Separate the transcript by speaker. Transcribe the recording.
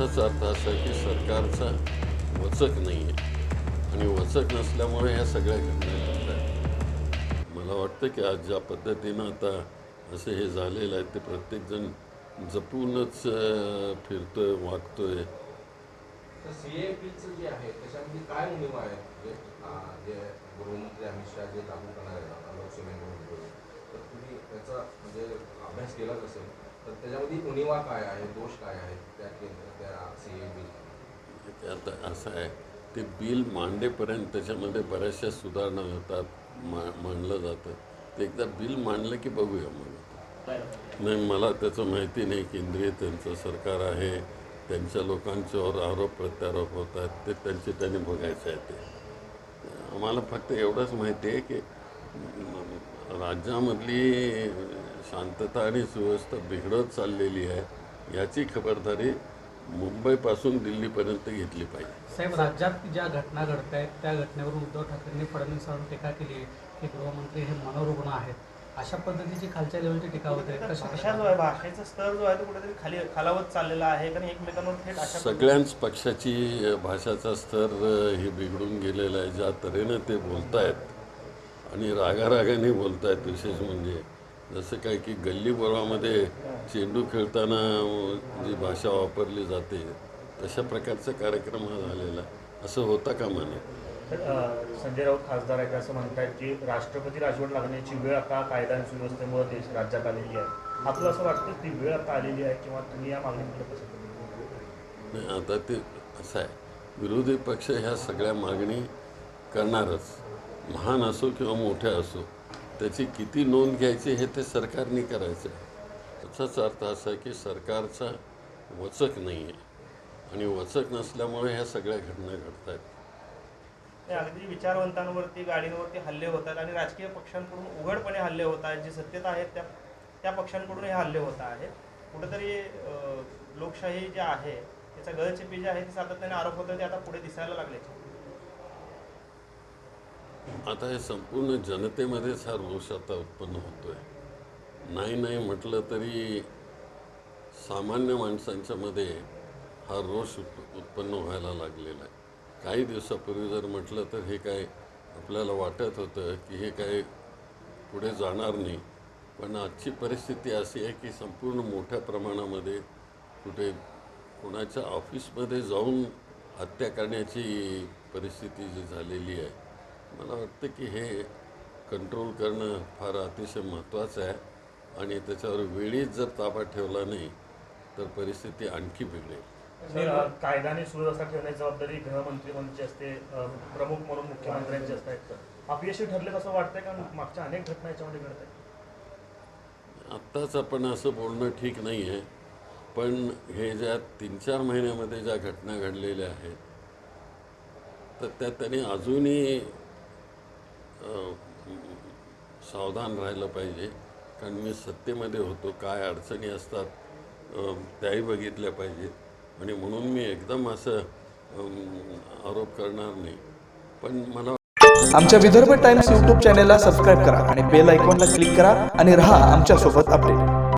Speaker 1: याचाच अर्थ असा की सरकारचा वचक नाही आहे आणि वचक नसल्यामुळे ह्या सगळ्या घटना घडतात. मला वाटतं की आज ज्या पद्धतीनं आता असं हे झालेलं आहे ते प्रत्येकजण जपूनच फिरतोय वागतोय.
Speaker 2: आहे आहे अमित शहा अभ्यास केलाच असेल. तर त्याच्यामध्ये काय आहे? दोष काय आहे? त्या केंद्र त्या
Speaker 1: आता असं आहे ते बिल मांडेपर्यंत त्याच्यामध्ये बऱ्याचशा सुधारणा होतात मा मांडलं जातं. ते एकदा बिल मांडलं की बघूया मग. नाही मला त्याचं माहिती नाही केंद्रीय त्यांचं सरकार आहे त्यांच्या लोकांच्यावर आरोप प्रत्यारोप होत आहेत ते त्यांचे त्यांनी बघायचं आहे ते. आम्हाला फक्त एवढंच माहिती आहे की राज्यामधली शांतता आणि सुव्यवस्था बिघडत चाललेली आहे याची खबरदारी मुंबईपासून दिल्लीपर्यंत घेतली पाहिजे.
Speaker 3: साहेब राज्यात ज्या घटना घडत आहेत त्या घटनेवरून उद्धव ठाकरेंनी फडणवीसांवर टीका केली आहे की गृहमंत्री हे मनोरुग्ण आहेत. अशा पद्धतीची खालच्या लेवलची टीका होते.
Speaker 4: भाषा जो आहे भाषेचा स्तर जो आहे तो कुठेतरी खाली खालावत चाललेला आहे कारण एकमेकांवर थेट अशा
Speaker 1: सगळ्याच पक्षाची भाषाचा स्तर हे बिघडून गेलेला आहे. ज्या तऱ्हेनं ते बोलतायत आणि रागारागाने बोलतायत विशेष म्हणजे जसं काय की गल्लीबोळामध्ये चेंडू खेळताना जी भाषा वापरली जाते तशा प्रकारचा कार्यक्रम हा झालेला. असं होता कामा नये
Speaker 5: तर, अ, संजय राऊत खासदार आहेत असं म्हणतात की राष्ट्रपती राजवट लागण्याची वेळ आता कायदा आणि सुव्यवस्थेमुळे देश राज्यात आलेली आहे आपलं असं वाटतं ती वेळ आता आलेली आहे किंवा तुम्ही या मागणीकडे कसं?
Speaker 1: नाही आता ते असं आहे विरोधी पक्ष ह्या सगळ्या मागणी करणारच लहान असो किंवा मोठ्या असो त्याची किती नोंद घ्यायची हे ते सरकारने करायचं आहे त्याचाच अर्थ असा की सरकारचा वचक नाही आहे. आणि वचक नसल्यामुळे ह्या सगळ्या घटना घडत आहेत
Speaker 4: ते अगदी विचारवंतांवरती गाडींवरती हल्ले होत आहेत आणि राजकीय पक्षांकडून उघडपणे हल्ले होत आहेत. जे सत्तेत आहेत त्या त्या पक्षांकडून हे हल्ले होत आहेत. कुठेतरी लोकशाही जी आहे त्याचा गळचेपी जे आहे ते सातत्याने आरोप होत ते आता पुढे दिसायला लागले.
Speaker 1: आता हे संपूर्ण जनतेमध्येच हा रोष आता उत्पन्न होतो आहे नाही नाही म्हटलं तरी सामान्य माणसांच्यामध्ये हा रोष उत् उत्पन्न व्हायला लागलेला आहे. काही दिवसापूर्वी जर म्हटलं तर हे काय आपल्याला वाटत होतं की हे काय पुढे जाणार नाही. पण आजची परिस्थिती अशी आहे की संपूर्ण मोठ्या प्रमाणामध्ये कुठे कोणाच्या ऑफिसमध्ये जाऊन हत्या करण्याची परिस्थिती जी झालेली आहे मला वाटतं की हे कंट्रोल करणं फार अतिशय महत्त्वाचं आहे आणि त्याच्यावर वेळीच जर ताबा ठेवला नाही तर परिस्थिती आणखी बिघडेल.
Speaker 5: सर, अ, कायदा आणि सुव्यवस्था ठेवण्याची जबाबदारी गृहमंत्री म्हणूनची असते प्रमुख म्हणून मुख्यमंत्र्यांची असते. अपयशी ठरले असं वाटतंय का? मागच्या अनेक घटना याच्यामध्ये घडत आहेत
Speaker 1: आत्ताच आपण असं बोलणं ठीक नाही आहे पण हे ज्या तीन चार महिन्यामध्ये ज्या घटना घडलेल्या आहेत तर त्या त्यांनी अजूनही सावधान राहिलं पाहिजे. कारण मी सत्तेमध्ये होतो काय अडचणी असतात त्याही बघितल्या पाहिजेत आणि म्हणून मी एकदम असं आरोप करणार नाही. पण मला
Speaker 6: आमच्या विदर्भ टाइम्स यूट्यूब चॅनेलला सबस्क्राईब करा आणि बेल आयकॉनला क्लिक करा आणि रहा आमच्यासोबत अपडेट.